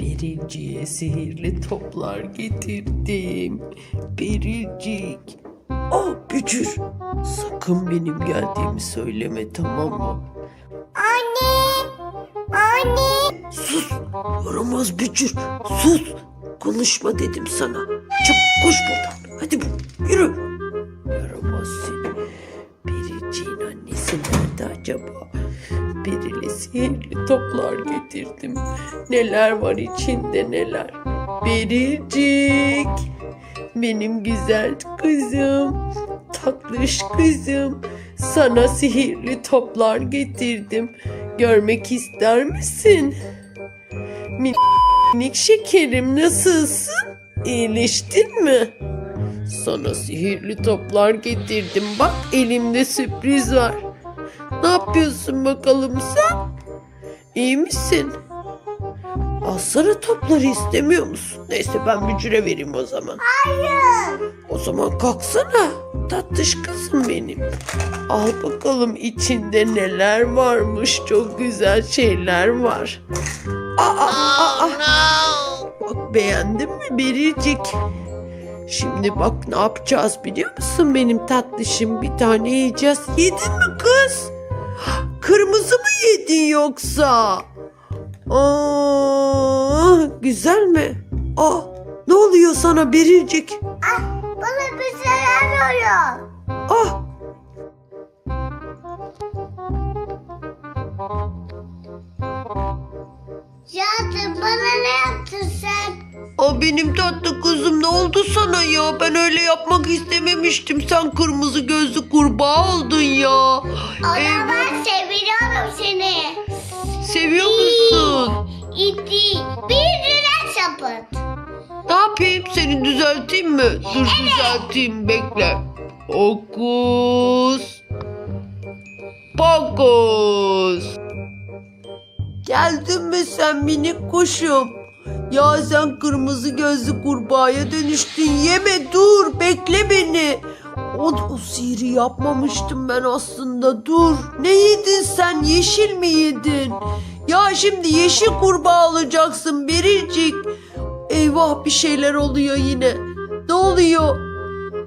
Bericiğe sihirli toplar getirdim. Bericik. Oh bücür. Sakın benim geldiğimi söyleme tamam mı? Anne! Anne! Sus. Yaramaz bücür. Sus. Konuşma dedim sana. Çabuk koş buradan. Hadi bu- yürü. Sihirli toplar getirdim. Neler var içinde neler. Biricik. Benim güzel kızım. Tatlış kızım. Sana sihirli toplar getirdim. Görmek ister misin? Minik şekerim nasılsın? İyileştin mi? Sana sihirli toplar getirdim. Bak elimde sürpriz var. Ne yapıyorsun bakalım sen? İyi misin? Alsana topları istemiyor musun? Neyse ben mücüre vereyim o zaman. Hayır! O zaman kalksana. Tatlış kızım benim. Al bakalım içinde neler varmış. Çok güzel şeyler var. Aa, aa, aa. Bak beğendin mi Biricik? Şimdi bak ne yapacağız biliyor musun benim tatlışım? Bir tane yiyeceğiz. Yedin mi kız? Kırmızı mı yedin yoksa? Aa, güzel mi? Aa, ne oluyor sana Biricik? Ah, bana bir şeyler oluyor. Ah Cadı bana ne yaptın sen? O benim tatlı kızım ne oldu sana ya? Ben öyle yapmak istememiştim. Sen kırmızı gözlü kurbağa oldun ya. Ona Eyvah. ben seviyorum seni. Seviyor musun? İti. Bir lira sapıt. Ne yapayım? Seni düzelteyim mi? Dur düzelteyim bekle. Okus. Pokus. Geldin mi sen minik kuşum? Ya sen kırmızı gözlü kurbağaya dönüştün. Yeme dur bekle beni. O, o sihri yapmamıştım ben aslında dur. Ne yedin sen yeşil mi yedin? Ya şimdi yeşil kurbağa olacaksın biricik. Eyvah bir şeyler oluyor yine. Ne oluyor?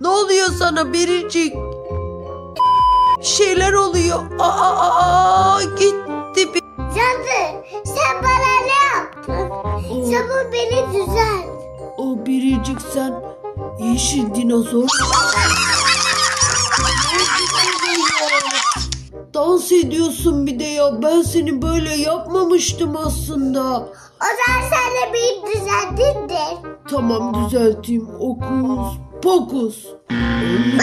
Ne oluyor sana biricik? Bir şeyler oluyor. Aa, aa, aa, gitti bir. Cadı sen bana ne yaptın? O, Çabuk beni düzelt. o biricik sen yeşil dinozor. Dans ediyorsun bir de ya. Ben seni böyle yapmamıştım aslında. O zaman sen de beni düzelttin Tamam düzelteyim. Okus pokus. Ama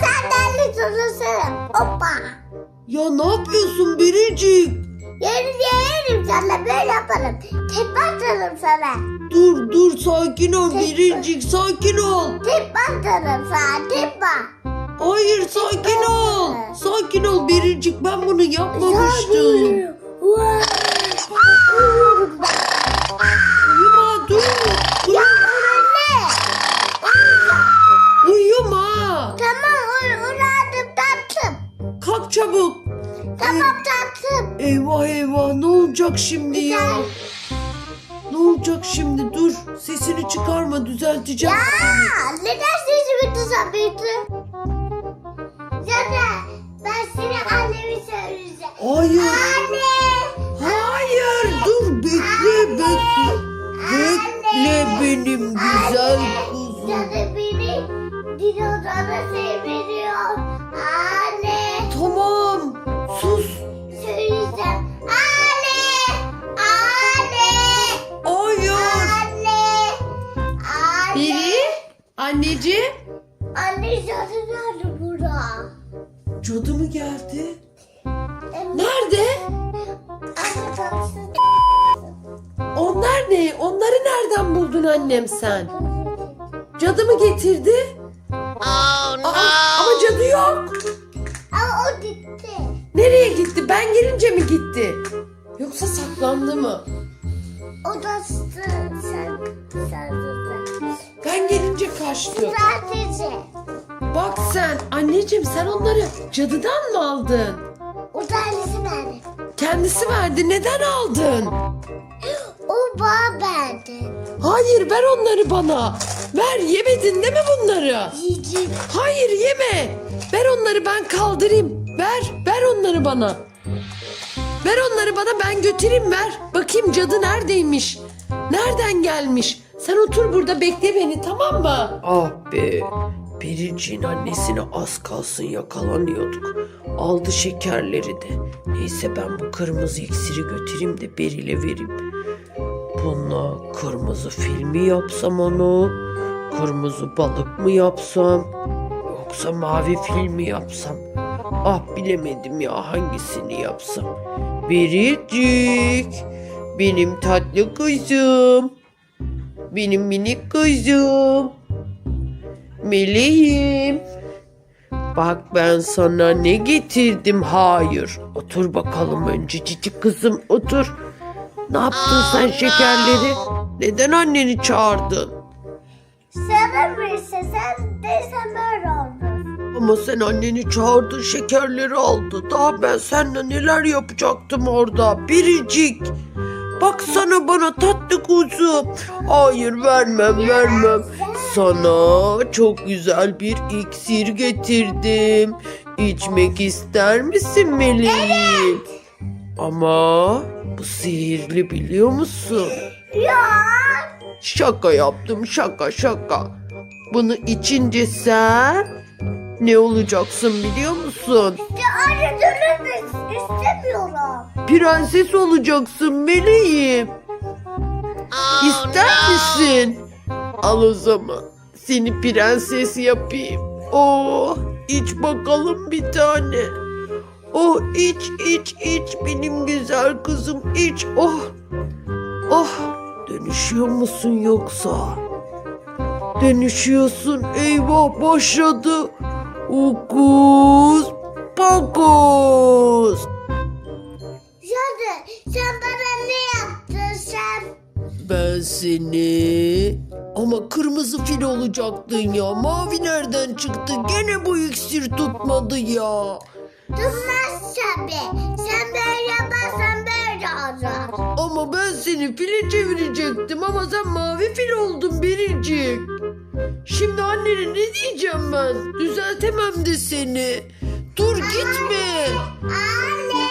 senden de çalışırım. Hoppa. Ya ne yapıyorsun biricik? Yeni yerim sana böyle yaparım. Tep atarım sana. Dur dur sakin ol biricik sakin ol. Tep atarım sana tep at. Hayır sakin ol. Sakin ol biricik ben bunu yapmamıştım. Uyuma dur. Dur. Ya anne. Uyuma. Tamam ur uradım tatlım. Kalk çabuk. Tamam tatlım. Eyvah eyvah ne olacak şimdi ya? Ne olacak şimdi dur. Sesini çıkarma düzelteceğim. Aa, neden sesimi düzeltmedin? Hayır. Anne. Hayır dur bekle bekle. Bekle benim güzel kuzum. Cadı beni dinozora seviyor. Anne. Tamam sus. Söyleyeceğim. Anne. Anne. Hayır. Anne. Anne. Biri anneciğim. Annem sen? Cadı mı getirdi? Aa, ama cadı yok. Ama o gitti. Nereye gitti? Ben gelince mi gitti? Yoksa saklandı mı? O da sen. Sen. Sen. Ben gelince kaçtı. Sadece. Bak sen anneciğim sen onları cadıdan mı aldın? O da annesi nerede? Kendisi verdi. Neden aldın? O bana verdi. Hayır ver onları bana. Ver yemedin değil mi bunları? Yiyeceğim. Hayır yeme. Ver onları ben kaldırayım. Ver, ver onları bana. Ver onları bana ben götüreyim ver. Bakayım cadı neredeymiş? Nereden gelmiş? Sen otur burada bekle beni tamam mı? Ah be. Periciğin annesine az kalsın yakalanıyorduk. Aldı şekerleri de. Neyse ben bu kırmızı iksiri götüreyim de Beril'e vereyim. Bununla kırmızı fil mi yapsam onu? Kırmızı balık mı yapsam? Yoksa mavi fil mi yapsam? Ah bilemedim ya hangisini yapsam. Biricik. Benim tatlı kızım. Benim minik kızım. Meleğim. Bak ben sana ne getirdim. Hayır. Otur bakalım önce cici kızım otur. Ne yaptın sen şekerleri? Neden anneni çağırdın? Sana sen değilsen böyle olur. Ama sen anneni çağırdın şekerleri aldı. Daha ben seninle neler yapacaktım orada. Biricik. Baksana bana tatlı kuzu. Hayır vermem vermem. Sana çok güzel bir iksir getirdim. İçmek ister misin meleğim? Ama bu sihirli biliyor musun? Ya. Şaka yaptım şaka şaka. Bunu içince sen ne olacaksın biliyor musun? Ya anne dönmek istemiyorum. Prenses olacaksın meleğim. İster misin? Al o zaman. Seni prenses yapayım. Oh iç bakalım bir tane. Oh iç iç iç benim güzel kızım iç. Oh. Oh dönüşüyor musun yoksa? Dönüşüyorsun eyvah başladı. Okus pokus. Cadı sen bana ne yaptın sen? Ben seni... Ama kırmızı fil olacaktın ya. Mavi nereden çıktı? Gene bu iksir tutmadı ya. Tutmaz tabii. Sen böyle yaparsan böyle olur. Ama ben seni file çevirecektim ama sen mavi fil oldun biricik. Şimdi annene ne diyeceğim ben? Düzeltemem de seni. Dur gitme. Anne.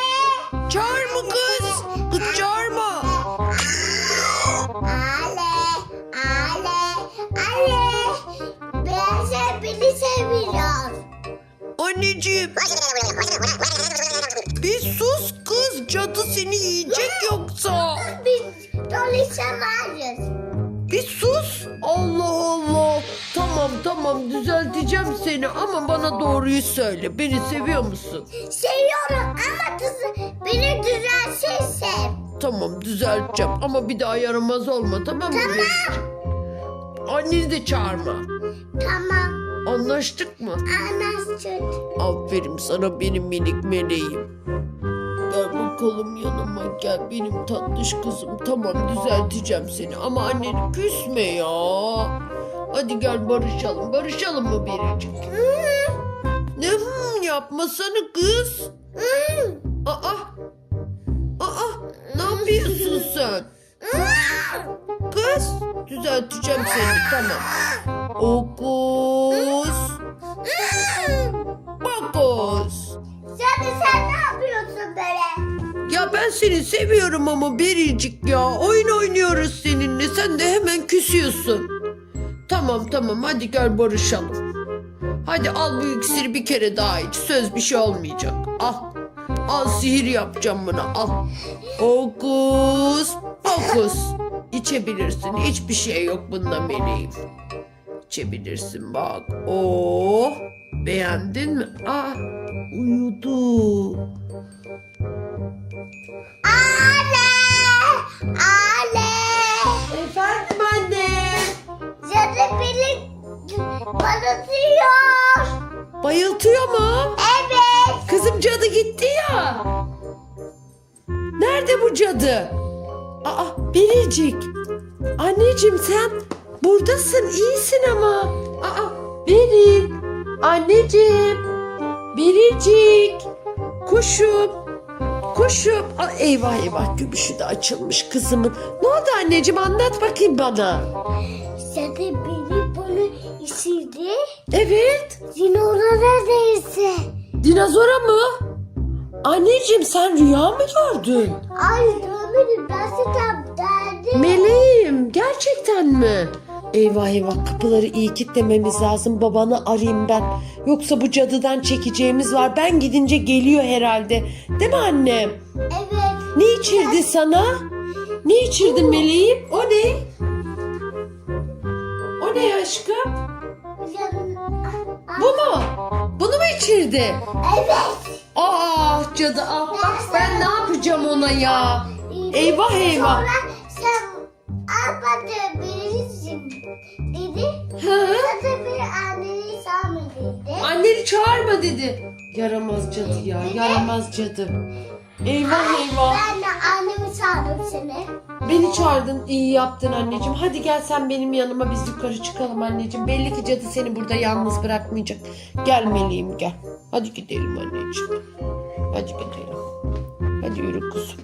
Çağırma kız. Kız çağırma. Ale, ale, ale. Ben sen beni seviyor. Anneciğim. Bir sus kız. Cadı seni yiyecek yoksa. Biz dolaşamayız. Bir sus. Allah Allah. Tamam tamam düzelteceğim seni ama bana doğruyu söyle. Beni seviyor musun? Seviyorum ama kızı beni düzeltirsen. Tamam düzelteceğim ama bir daha yaramaz olma tamam mı? Anneni de çağırma. Tamam. Anlaştık mı? Anlaştık. Aferin sana benim minik meleğim. Gel bakalım yanıma gel benim tatlış kızım. Tamam düzelteceğim seni ama anneni küsme ya. Hadi gel barışalım. Barışalım mı biricik? Ne hım yapmasana kız. Aa. Aa. Ne yapıyorsun sen? Kız düzelteceğim seni tamam. Okus. Pokus. Sen sen ne yapıyorsun böyle? Ya ben seni seviyorum ama Bericik ya. Oyun oynuyoruz seninle. Sen de hemen küsüyorsun. Tamam tamam hadi gel barışalım. Hadi al bu iksiri bir kere daha iç. Söz bir şey olmayacak. Al. Al sihir yapacağım buna al. Okus pokus. İçebilirsin. Hiçbir şey yok bunda meleğim. İçebilirsin bak. Oh. Beğendin mi? Ah uyudu. Ale! Ale! Efendim anne. Cadı beni banatıyor. Bayıltıyor mu? Evet. Kızım cadı gitti ya. Nerede bu cadı? Aa Biricik. Anneciğim sen buradasın iyisin ama. Anneciğim. Biricik. Kuşum. kuşum. Aa, eyvah eyvah gümüşü de açılmış kızımın. Ne oldu anneciğim anlat bakayım bana. İşte beni bunu isildi. Evet. Zinora neredeyse. Dinozora mı? Anneciğim sen rüya mı gördün? Ay görmedim ben size derdim. Meleğim gerçekten mi? Eyvah eyvah kapıları iyi kilitlememiz lazım. Babanı arayayım ben. Yoksa bu cadıdan çekeceğimiz var. Ben gidince geliyor herhalde. Değil mi annem? Evet. Ne içirdi sana? Ne içirdin meleğim? O ne? O ne aşkım? Bu mu? Bunu mu içirdi? Evet. Ah cadı ah bak ben ne yapacağım ona ya? Eyvah eyvah. Sonra sen almadı birisin bir anneni mı dedi. Anneni çağırma dedi. Yaramaz cadı ya, yaramaz cadı. Eyvah eyvah. Ben de annemi sağdım seni. Beni çağırdın, iyi yaptın anneciğim. Hadi gel sen benim yanıma biz yukarı çıkalım anneciğim. Belli ki cadı seni burada yalnız bırakmayacak. Gel meleğim gel. Hadi gidelim anneciğim. Hadi gidelim. Hadi yürü kuzum.